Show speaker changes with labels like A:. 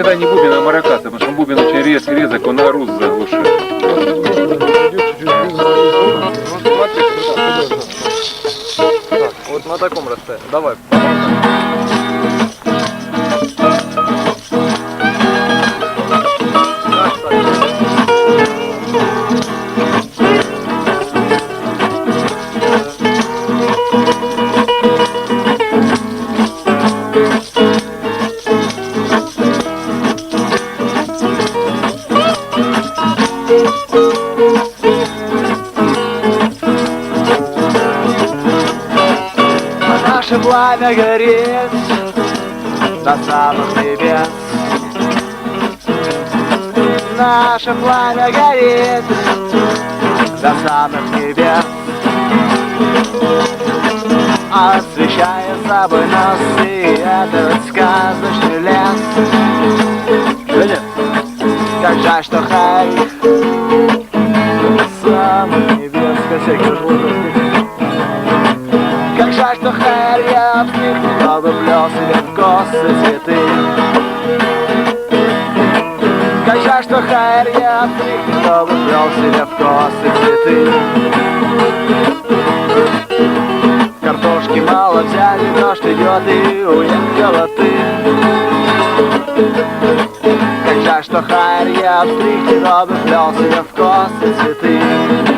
A: всегда не бубен, а маракасы, потому что бубен очень рез, резок, он орус заглушит.
B: Вот на таком расстоянии. Давай.
C: Пламя горит до самых небес Наше пламя горит до самых небес Освещая собой нас и этот сказочный лес.
B: Женя,
C: Как жаль, что Харри самый небес Косяки Как косы цветы жаль, что Харри обстрел бы плел себе в косы цветы. Картошки мало взяли, дождь идет и уехала ты Как жаль, что Харри обстриг, но плел себе в косы цветы